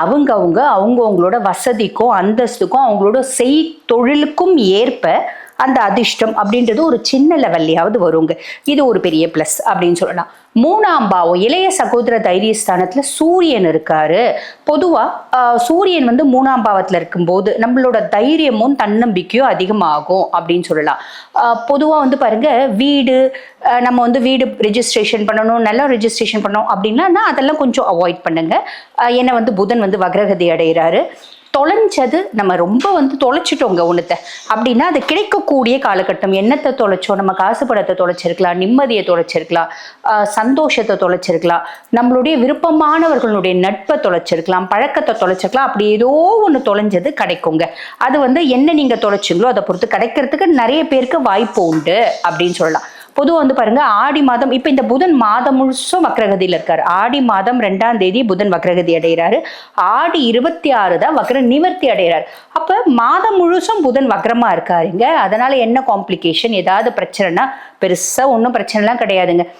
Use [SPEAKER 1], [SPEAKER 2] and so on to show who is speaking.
[SPEAKER 1] அவங்கவுங்க அவங்க அவங்கவுங்களோட வசதிக்கும் அந்தஸ்துக்கும் அவங்களோட செய் தொழிலுக்கும் ஏற்ப அந்த அதிர்ஷ்டம் அப்படின்றது ஒரு சின்ன லெவல்லையாவது வருங்க. இது ஒரு பெரிய ப்ளஸ் அப்படின்னு சொல்லலாம். மூணாம் பாவம் இளைய சகோதர தைரியஸ்தானத்துல சூரியன் இருக்காரு. பொதுவா சூரியன் வந்து மூணாம் பாவத்துல இருக்கும்போது நம்மளோட தைரியமும் தன்னம்பிக்கையும் அதிகமாகும் அப்படின்னு சொல்லலாம். பொதுவாக பொதுவா வந்து பாருங்க வீடு நம்ம வந்து வீடு ரெஜிஸ்ட்ரேஷன் பண்ணணும் நல்லா ரெஜிஸ்ட்ரேஷன் பண்ணணும் அப்படின்னா அதெல்லாம் கொஞ்சம் அவாய்ட் பண்ணுங்க. ஏன்னா வந்து புதன் வந்து வக்ரகதி அடைகிறாரு தொலைஞ்சது. நம்ம ரொம்ப வந்து தொலைச்சிட்டோங்க ஒன்றத்தை அப்படின்னா அது கிடைக்கக்கூடிய காலகட்டம். என்னத்தை தொலைச்சோம்? நம்ம காசு படத்தை தொலைச்சிருக்கலாம் நிம்மதியை தொலைச்சிருக்கலாம் சந்தோஷத்தை தொலைச்சிருக்கலாம் நம்மளுடைய விருப்பமானவர்களுடைய நட்பை தொலைச்சிருக்கலாம் பழக்கத்தை தொலைச்சிருக்கலாம். அப்படி ஏதோ ஒன்று தொலைஞ்சது கிடைக்குங்க. அது வந்து என்ன நீங்கள் தொலைச்சிங்களோ அதை பொறுத்து கிடைக்கிறதுக்கு நிறைய பேருக்கு வாய்ப்பு உண்டு அப்படின்னு சொல்லலாம். பொதுவாக வந்து பாருங்க ஆடி மாதம் இப்போ இந்த புதன் மாதம் முழுசும் வக்ரகதியில் இருக்கார். ஆடி மாதம் ரெண்டாம் தேதி புதன் வக்ரகதி அடைகிறாரு. ஆடி இருபத்தி ஆறு தான் வக்ர நிவர்த்தி அடைகிறார். அப்போ மாதம் முழுசும் புதன் வக்ரமாக இருக்காருங்க. அதனால என்ன காம்ப்ளிகேஷன் ஏதாவது பிரச்சனைனா பெருசாக ஒன்றும் பிரச்சனைலாம் கிடையாதுங்க.